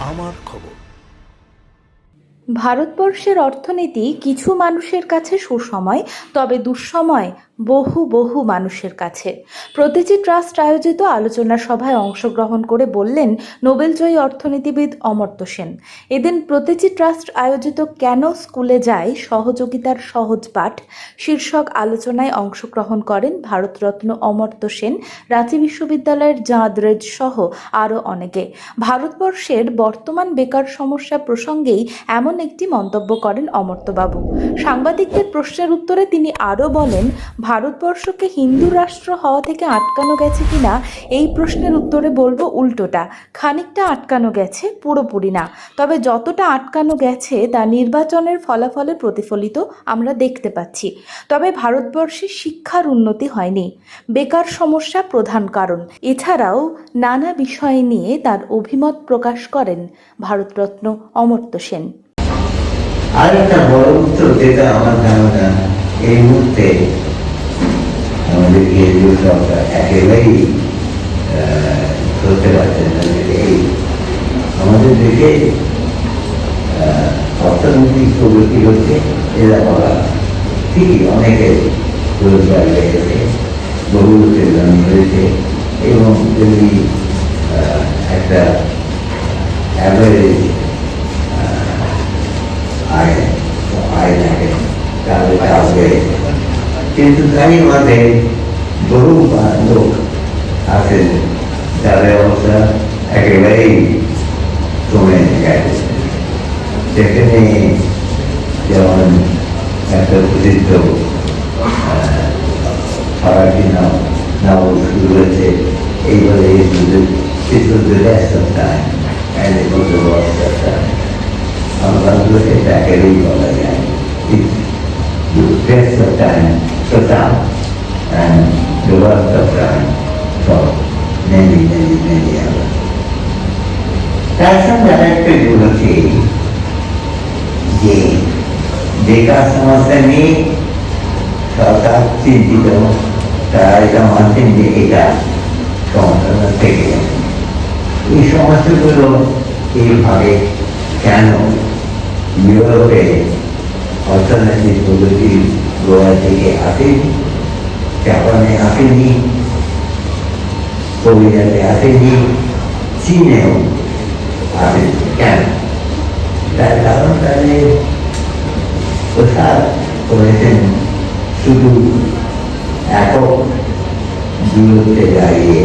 আমার খবর। ভারতবর্ষের অর্থনীতি কিছু মানুষের কাছে সুসময়, তবে দুঃসময় বহু বহু মানুষের কাছে। প্রতিটি ট্রাস্ট আয়োজিত আলোচনা সভায় অংশগ্রহণ করে বললেন নোবেলজয়ী অর্থনীতিবিদ অমর্ত্য সেন। এদিন প্রতিটি ট্রাস্ট আয়োজিত কেন স্কুলে যায় সহযোগিতার সহজ পাঠ শীর্ষক আলোচনায় অংশগ্রহণ করেন ভারতরত্ন অমর্ত্য সেন, রাঁচি বিশ্ববিদ্যালয়ের জাঁদরেজ সহ আরও অনেকে। ভারতবর্ষের বর্তমান বেকার সমস্যা প্রসঙ্গেই এমন একটি মন্তব্য করেন অমর্ত্যবাবু। সাংবাদিকদের প্রশ্নের উত্তরে তিনি আরও বলেন, ভারতবর্ষকে হিন্দু রাষ্ট্র হওয়া থেকে আটকানো গেছে কিনা এই প্রশ্নের উত্তরে বলব উল্টোটা। খানিকটা আটকানো গেছে, পুরোপুরি না। তবে যতটা আটকানো গেছে, তা নির্বাচনের ফলাফলে প্রতিফলিত আমরা দেখতে পাচ্ছি। তবে ভারতবর্ষে শিক্ষার উন্নতি হয়নি। বেকার সমস্যা প্রধান কারণ। এছাড়াও নানা বিষয় নিয়ে তার অভিমত প্রকাশ করেন ভারতরত্ন অমর্ত্য সেন। আর একটা বড় উত্তর যেটা আমার ধারণা, এই মুহূর্তে আমাদের কেন্দ্রীয় একেবারেই ধরতে পারছেন এই আমাদের দেশে অর্থনৈতিক প্রগতি হচ্ছে এরা বলা ঠিকই অনেকে রোজগার লেগেছে বহু লোকের জন্ম হয়েছে এবং যদি একটা অ্যাভারেজ আয় আয় থাকে তাহলে তাহলে কিন্তু তারই মাঝে বহু লোক আছেন তাদের অবস্থা একেবারেই কমে গেছে সেখানে যেমন একটা প্রসিদ্ধ ফরাসি নাম নাম শুরু হয়েছে এইভাবে the rest of time, and it was. আমাদেরকে একেবারেই বলা সমস্যা চিন্তিত, তারা এটা মানছেন যে এটা সমস্যাটা থেকে এই সমস্যাগুলো এইভাবে কেন ইউরোপে অর্থনৈতিক প্রগতি গোয়া থেকে আসেনি, জাপানে আসেনি, কোরিয়াতে আসেনি, চীনেও আসেনি। কেন? তার কারণ তাদের প্রসার করেছেন শুধু একক দূরত্বে দাঁড়িয়ে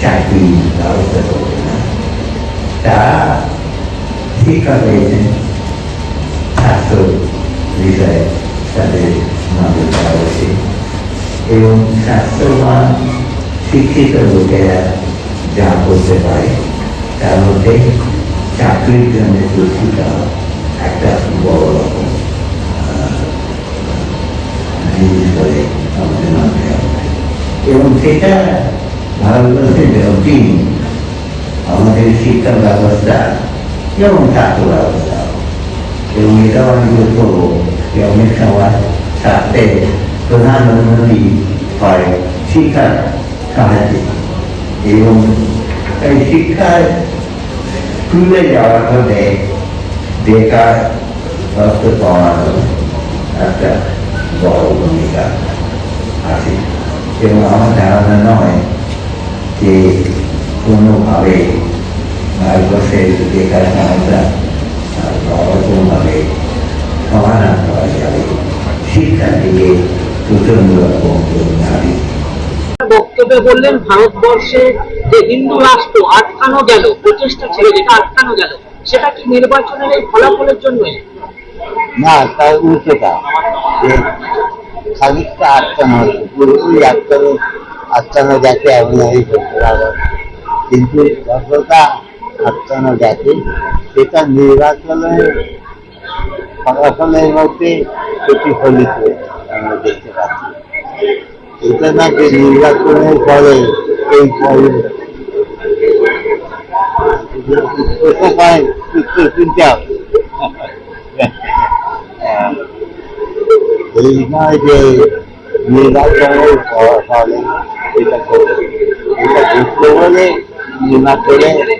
চাকরি ব্যবস্থা করবে না। তারা শিক্ষা পেয়েছেন স্বাস্থ্য বিষয়ে তাদের নজর দেওয়া উচিত এবং স্বাস্থ্যবান শিক্ষিত লোকেরা যা করতে পারে তার মধ্যে চাকরির জন্য প্রস্তুতা একটা বড় রকম জিনিস বলে আমাদের মাথায় আসে। এবং সেটা ভারতবর্ষের যতদিন আমাদের শিক্ষা ব্যবস্থা ছাত্র ব্যবস্থা এবং এটা আমি বোধ করব যে অনেক সময় ছাত্রের প্রধান উন্নতি হয় শিক্ষার সাহায্যে। এবং এই শিক্ষার স্কুলে যাওয়ার ফলে বেকার অর্থ কমানো একটা বড় ভূমিকা আছে। এবং আমার ধারণা নয় যে কোনোভাবে ভারতবর্ষের বেকার সমস্যা রকমভাবে সমাধান করা যাবে। শিক্ষা থেকে প্রচণ্ড রকম নারী বক্তব্যে বললেন ভারতবর্ষে যে হিন্দু রাষ্ট্র আটকানো গেল প্রচেষ্টা ছিল যেটা আটকানো গেল সেটা কি নির্বাচনের এই ফলাফলের জন্যই? না তার উল্টোটা খানিকটা আটকানো হচ্ছে পুরোপুরি আটকানো আটকানো এমন। কিন্তু যতটা আটকানো গেছে সেটা নির্বাচনের ফলাফলের মধ্যে প্রতিফলিত আমরা দেখতে পাচ্ছি। এটা না যে নির্বাচনের পরে এই নির্বাচনের ফলে এটা করবে। এটা বুঝতে বলে করে ভিন্ন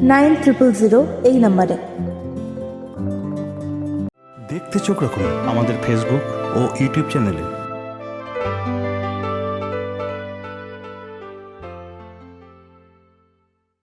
nine triple zero এই নাম্বারে। দেখতে চোখ রাখুন আমাদের ফেসবুক ও ইউটিউব চ্যানেলে